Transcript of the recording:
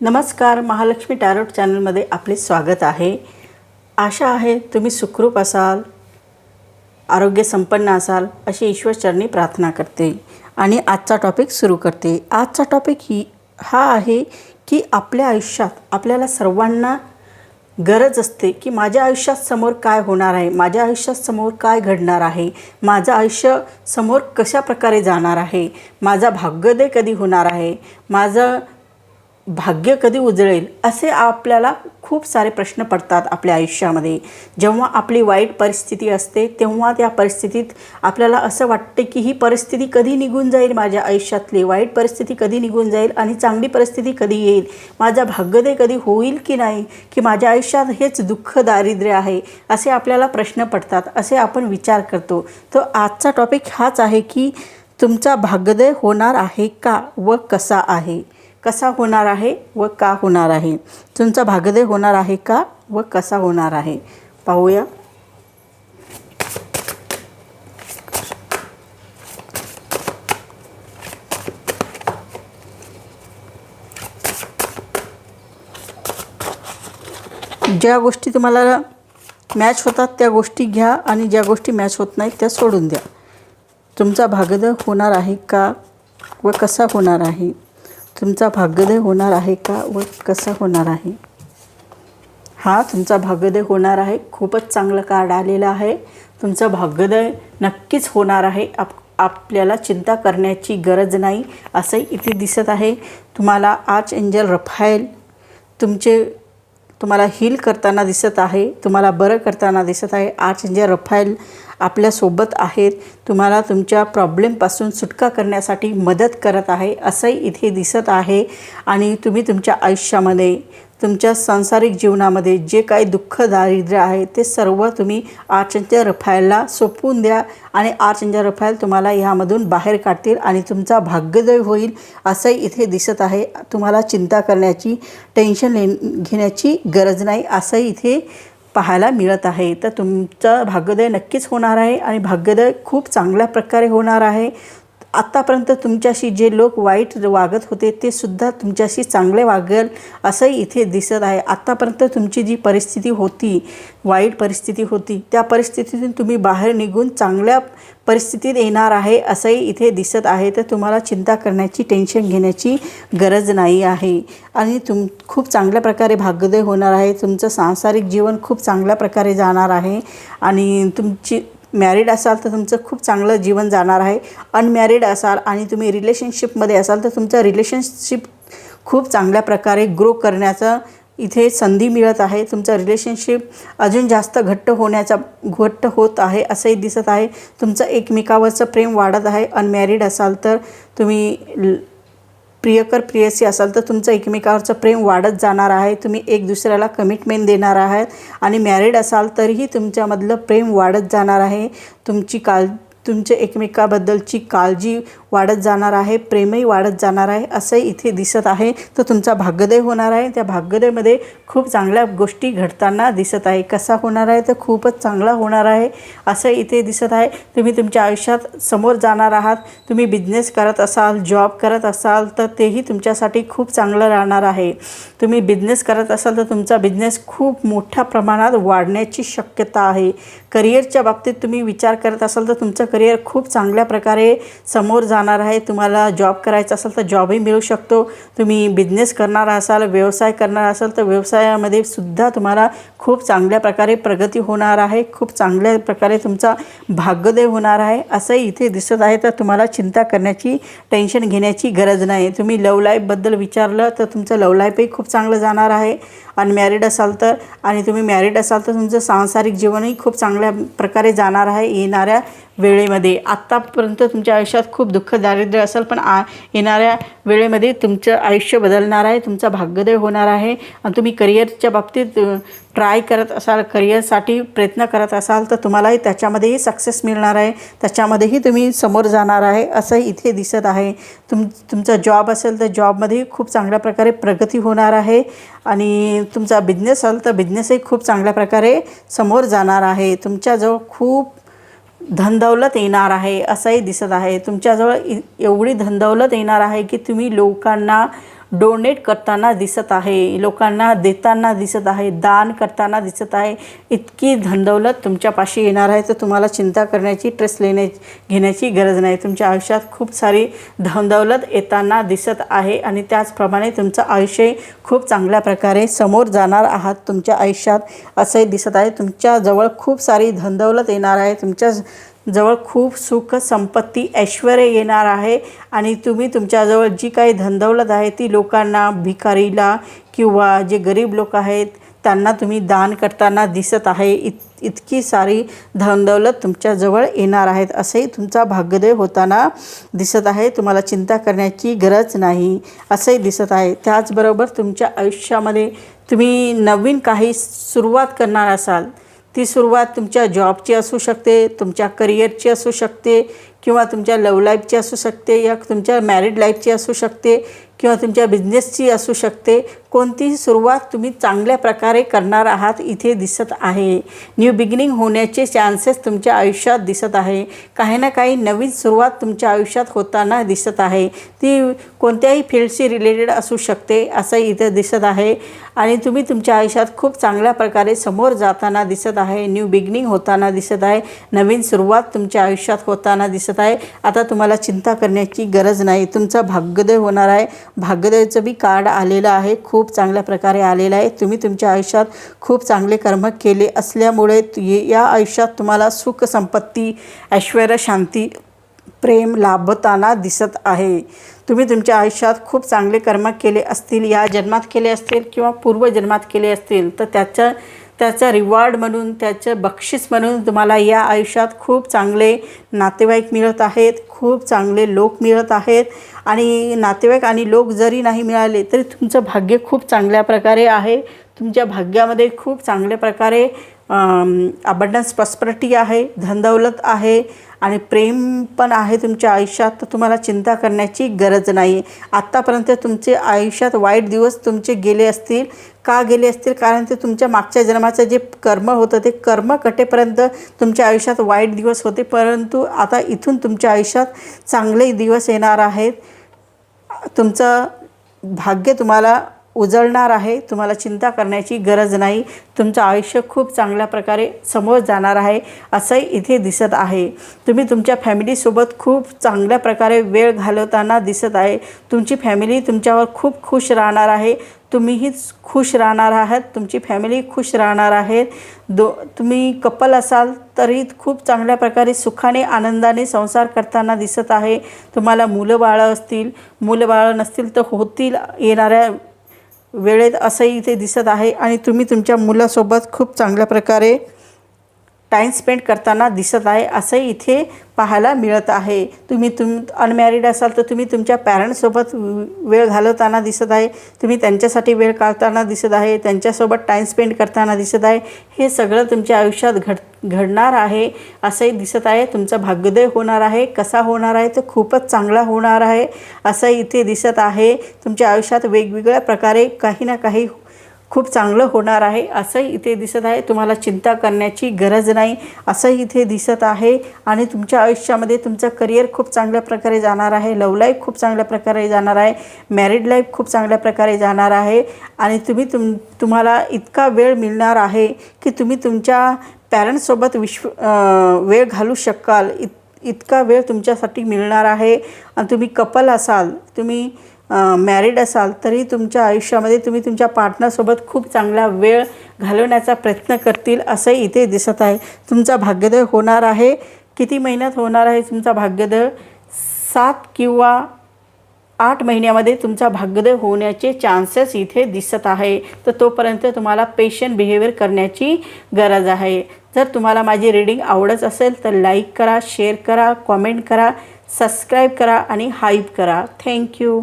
नमस्कार महालक्ष्मी टॅरोट चॅनलमध्ये आपले स्वागत आहे. आशा आहे तुम्ही सुखरूप असाल आरोग्य संपन्न असाल अशी ईश्वरचरणी प्रार्थना करते. आणि आजचा टॉपिक सुरू करते. आजचा टॉपिक ही हा आहे की आपल्या आयुष्यात आपल्याला सर्वांना गरज असते की माझ्या आयुष्यात समोर काय होणार आहे माझ्या आयुष्यात समोर काय घडणार आहे माझं आयुष्य समोर कशा प्रकारे जाणार आहे माझा भाग्योदय कधी होणार आहे माझं भाग्य कधी उजळेल असे आपल्याला खूप सारे प्रश्न पडतात आपल्या आयुष्यामध्ये. जेव्हा आपली वाईट परिस्थिती असते तेव्हा त्या परिस्थितीत आपल्याला असं वाटते की ही परिस्थिती कधी निघून जाईल माझ्या आयुष्यातली? वाईट परिस्थिती कधी निघून जाईल आणि चांगली परिस्थिती कधी येईल? माझा भाग्यदय कधी होईल की नाही? की माझ्या आयुष्यात हेच दुःख दारिद्र्य आहे? असे आपल्याला प्रश्न पडतात असे आपण विचार करतो. तर आजचा टॉपिक हाच आहे की तुमचा भाग्यदय होणार आहे का व कसा आहे? कसा होणार आहे व का होणार आहे? तुमचा भागदय होणार आहे का व कसा होणार आहे? पाहूया. ज्या गोष्टी तुम्हाला मॅच होतात त्या गोष्टी घ्या आणि ज्या गोष्टी मॅच होत नाहीत त्या सोडून द्या. तुमचा भाग्योदय होणार आहे का व कसा होणार आहे? तुमचा भाग्योदय होणार आहे का व कसा होणार आहे? हा तुमचा भाग्योदय होणार आहे. खूपच चांगलं कार्ड आलेलं आहे. तुमचा भाग्योदय नक्कीच होणार आहे. आप आपल्याला चिंता करण्याची गरज नाही असंही इथे दिसत आहे. तुम्हाला आज एंजल रफायल तुमचे तुम्हाला हील करताना दिसत आहे तुम्हाला बरं करताना दिसत आहे. आज एंजल रफायल आपल्यासोबत आहेत तुम्हाला तुमच्या प्रॉब्लेमपासून सुटका करण्यासाठी मदत करत आहे असंही इथे दिसत आहे. आणि तुम्ही तुमच्या आयुष्यामध्ये तुमच्या सांसारिक जीवनामध्ये जे काही दुःख दारिद्र्य आहे ते सर्व तुम्ही आर्चनच्या रफायलला सोपवून द्या आणि आर्चनच्या रफायल तुम्हाला ह्यामधून बाहेर काढतील आणि तुमचा भाग्योदय होईल असंही इथे दिसत आहे. तुम्हाला चिंता करण्याची टेन्शन ले घेण्याची गरज नाही असंही इथे पाहायला मिळत आहे. तर तुमचं भाग्योदय नक्कीच होणार आहे आणि भाग्योदय खूप चांगल्या प्रकारे होणार आहे. आत्तापर्यंत तुमच्याशी जे लोक वाईट वागत होते ते सुद्धा तुमच्याशी चांगले वागेल असंही इथे दिसत आहे. आत्तापर्यंत तुमची जी परिस्थिती होती वाईट परिस्थिती होती त्या परिस्थितीतून तुम्ही बाहेर निघून चांगल्या परिस्थितीत येणार आहे असंही इथे दिसत आहे. तर तुम्हाला चिंता करण्याची टेन्शन घेण्याची गरज नाही आहे. आणि तुम खूप चांगल्या प्रकारे भाग्योदय होणार आहे. तुमचं सांसारिक जीवन खूप चांगल्या प्रकारे जाणार आहे. आणि तुमची मॅरिड असाल तर तुमचं खूप चांगलं जीवन जाणार आहे. अनमॅरिड असाल आणि तुम्ही रिलेशनशिपमध्ये असाल तर तुमचं रिलेशनशिप खूप चांगल्या प्रकारे ग्रो करण्याचं इथे संधी मिळत आहे. तुमचं रिलेशनशिप अजून जास्त घट्ट होण्याचा घट्ट होत आहे असंही दिसत आहे. तुमचं एकमेकावरचं प्रेम वाढत आहे. अनमॅरिड असाल तर तुम्ही ल- प्रियकर प्रियसी असाल तर तुमचं एकमेकावरचं प्रेम वाढत जाणार आहे. तुम्ही एक दुसऱ्याला कमिटमेंट देणार आहात आणि मॅरिड असाल तरीही तुमच्यामधलं प्रेम वाढत जाणार आहे. तुमची काळ तुमच्या एकमेकाबद्दलची काळजी वाढत जाणार आहे प्रेमही वाढत जाणार आहे असंही इथे दिसत आहे. तर तुमचा भाग्योदय होणार आहे. त्या भाग्योदयमध्ये खूप चांगल्या गोष्टी घडताना दिसत आहे. कसा होणार आहे? तर खूपच चांगला होणार आहे असं इथे दिसत आहे. तुम्ही तुमच्या आयुष्यात समोर जाणार आहात. तुम्ही बिझनेस करत असाल जॉब करत असाल तर तेही तुमच्यासाठी खूप चांगलं राहणार आहे. तुम्ही बिझनेस करत असाल तर तुमचा बिझनेस खूप मोठ्या प्रमाणात वाढण्याची शक्यता आहे. करिअरच्या बाबतीत तुम्ही विचार करत असाल तर तुमचं करिअर खूप चांगल्या प्रकारे समोर जा जाणार आहे तुम्हाला जॉब करायचा असेल तर जॉबही मिळू शकतो. तुम्ही बिझनेस करणार असाल व्यवसाय करणार असाल तर व्यवसायामध्ये सुद्धा तुम्हाला खूप चांगल्या प्रकारे प्रगती होणार आहे खूप चांगल्या प्रकारे तुमचा भाग्योदय होणार आहे असंही इथे दिसत आहे. तर तुम्हाला चिंता करण्याची टेन्शन घेण्याची गरज नाही. तुम्ही लव लाईफबद्दल विचारलं तर तुमचं लव लाईफही खूप चांगलं जाणार आहे. अनमॅरिड असाल तर आणि तुम्ही मॅरिड असाल तर तुमचं सांसारिक जीवनही खूप चांगल्या प्रकारे जाणार आहे येणाऱ्या वेळेमध्ये. आत्तापर्यंत तुमच्या आयुष्यात खूप दुःख दारिद्र्य असेल पण आ येणाऱ्या वेळेमध्ये तुमचं आयुष्य बदलणार आहे तुमचा भाग्योदय होणार आहे. आणि तुम्ही करिअरच्या बाबतीत ट्राय करत असाल करिअरसाठी प्रयत्न करत असाल तर तुम्हालाही त्याच्यामध्येही सक्सेस मिळणार आहे. त्याच्यामध्येही तुम्ही समोर जाणार आहे असंही इथे दिसत आहे. तुम तुमचा जॉब असेल तर जॉबमध्येही खूप चांगल्या प्रकारे प्रगती होणार आहे. आणि तुमचा बिझनेस असेल तर बिझनेसही खूप चांगल्या प्रकारे समोर जाणार आहे. तुमच्याजवळ खूप धनदौलत येणार आहे असंही दिसत आहे. तुमच्याजवळ इ- एवढी धनदौलत येणार आहे की तुम्ही लोकांना डोनेट करताना दिसत आहे. लोकांना देताना दिसत आहे. दान करताना दिसत आहे. इतकी धनदौलत तुमच्यापाशी येणार आहे. तर तुम्हाला चिंता करण्याची ट्रेस लेण्या घेण्याची गरज नाही. तुमच्या आयुष्यात खूप सारी धनदौलत येताना दिसत आहे आणि त्याचप्रमाणे तुमचं आयुष्य खूप चांगल्या प्रकारे समोर जाणार आहात. तुमच्या आयुष्यात असंही दिसत आहे. तुमच्याजवळ खूप सारी धनदौलत येणार आहे. तुमच्या जवळ खूप सुख संपत्ती ऐश्वर येणार आहे आणि तुम्ही तुमच्याजवळ जी काही धनदौलत आहे ती लोकांना भिकारीला किंवा जे गरीब लोक आहेत त्यांना तुम्ही दान करताना दिसत आहे. इत इतकी सारी धनदौलत तुमच्याजवळ येणार आहेत असंही तुमचा भाग्योदय होताना दिसत आहे. तुम्हाला चिंता करण्याची गरज नाही असंही दिसत आहे. त्याचबरोबर तुमच्या आयुष्यामध्ये तुम्ही नवीन काही सुरुवात करणार असाल ती सुरुवात तुमच्या जॉबची असू शकते तुमच्या करिअरची असू शकते किंवा तुमच्या लव लाईफची असू शकते या तुमच्या मॅरिड लाईफची असू शकते किंवा तुमच्या बिझनेसची असू शकते. कोणतीही सुरुवात तुम्ही चांगल्या प्रकारे करणार आहात इथे दिसत आहे. न्यू बिगिनिंग होण्याचे चान्सेस तुमच्या आयुष्यात दिसत आहे. काही ना काही नवीन सुरुवात तुमच्या आयुष्यात होताना दिसत आहे. ती कोणत्याही फील्डशी रिलेटेड असू शकते असं इथे दिसत आहे. आणि तुम्ही तुमच्या आयुष्यात खूप चांगल्या प्रकारे समोर जाताना दिसत आहे. न्यू बिगिनिंग होताना दिसत आहे. नवीन सुरुवात तुमच्या आयुष्यात होताना दिसत आहे. आता तुम्हाला चिंता करण्याची गरज नाही. तुमचा भाग्योदय होणार आहे. भाग्योदयाचं बी कार्ड आलेलं आहे. खूप खूप चांगल्या प्रकारे आलेला आहे. तुम्ही तुमच्या आयुष्यात खूप चांगले कर्म केले असल्यामुळे या आयुष्यात तुम्हाला सुख संपत्ती ऐश्वर शांती प्रेम लाभताना दिसत आहे. तुम्ही तुमच्या आयुष्यात खूप चांगले कर्म केले असतील या जन्मात केले असतील किंवा पूर्वजन्मात केले असतील तर त्याचं त्याचा रिवॉर्ड म्हणून त्याचं बक्षीस म्हणून तुम्हाला या आयुष्यात खूप चांगले नातेवाईक मिळत आहेत खूप चांगले लोक मिळत आहेत. आणि नातेवाईक आणि लोक जरी नाही मिळाले तरी तुमचं भाग्य खूप चांगल्या प्रकारे आहे. तुमच्या भाग्यामध्ये खूप चांगल्या प्रकारे अबंडन्स प्रॉस्परिटी आहे धनदौलत आहे आणि प्रेम पण आहे तुमच्या आयुष्यात तर तुम्हाला चिंता करण्याची गरज नाही. आत्तापर्यंत तुमचे आयुष्यात वाईट दिवस तुमचे गेले असतील का गेले असतील कारण ते तुमच्या मागच्या जन्माचं जे कर्म होतं ते कर्म कटेपर्यंत तुमच्या आयुष्यात वाईट दिवस होते. परंतु आता इथून तुमच्या आयुष्यात चांगले दिवस येणार आहेत. तुमचं भाग्य तुम्हाला उजळणार आहे. तुम्हाला चिंता करण्याची गरज नाही. तुमचं आयुष्य खूप चांगल्या प्रकारे समोर जाणार आहे. असंही इथे दिसत आहे. तुम्ही तुमच्या फॅमिलीसोबत खूप चांगल्या प्रकारे वेळ घालवताना दिसत आहे. तुमची फॅमिली तुमच्यावर खूप खुश राहणार आहे. तुम्हीही खुश राहणार आहात. तुमची फॅमिली खुश राहणार आहे दो तुम्ही कपल असाल तरी खूप चांगल्या प्रकारे सुखाने आनंदाने संसार करताना दिसत आहे. तुम्हाला मुलं बाळं असतील मुलं बाळं नसतील तर होतील येणाऱ्या वेळेत असंही इथे दिसत आहे आणि तुम्ही तुमच्या मुलासोबत खूप चांगल्या प्रकारे टाईम स्पेंड करताना दिसत आहे असंही इथे पाहायला मिळत आहे. तुम्ही तुम अनमॅरिड असाल तर तुम्ही तुमच्या पॅरेंट्ससोबत वेळ घालवताना दिसत आहे. तुम्ही त्यांच्यासाठी वेळ काढताना दिसत आहे त्यांच्यासोबत टाईम स्पेंड करताना दिसत आहे. हे सगळं तुमच्या आयुष्यात घड घडणार आहे असंही दिसत आहे. तुमचा भाग्योदय होणार आहे. कसा होणार आहे? तो खूपच चांगला होणार आहे असं इथे दिसत आहे. तुमच्या आयुष्यात वेगवेगळ्या प्रकारे काही ना काही खूप चांगलं होणार आहे असंही इथे दिसत आहे. तुम्हाला चिंता करण्याची गरज नाही असंही इथे दिसत आहे. आणि तुमच्या आयुष्यामध्ये तुमचं करिअर खूप चांगल्या प्रकारे जाणार आहे. लव लाईफ खूप चांगल्या प्रकारे जाणार आहे. मॅरिड लाईफ खूप चांगल्या प्रकारे जाणार आहे. आणि तुम्ही तुम तुम्हाला इतका वेळ मिळणार आहे की तुम्ही तुमच्या पॅरेंट्ससोबत विश्व वेळ घालू शकाल. इत इतका वेळ तुमच्यासाठी मिळणार आहे. आणि तुम्ही कपल असाल तुम्ही मॅरिड असाल तरी तुमच्या आयुष्यामध्ये तुम्ही तुमच्या पार्टनरसोबत खूप चांगला वेळ घालवण्याचा प्रयत्न करतील असंही इथे दिसत आहे. तुमचा भाग्योदय होणार आहे. किती महिन्यात होणार आहे तुमचा भाग्योदय सात किंवा आठ महिन्यामध्ये तुमचा भाग्योदय होण्याचे चान्सेस इथे दिसत आहे. तर तोपर्यंत तुम्हाला पेशंट बिहेवियर करण्याची गरज आहे. जर तुम्हाला माझी रीडिंग आवडत असेल तर लाईक करा शेअर करा कॉमेंट करा सबस्क्राईब करा आणि हाईप करा. थँक्यू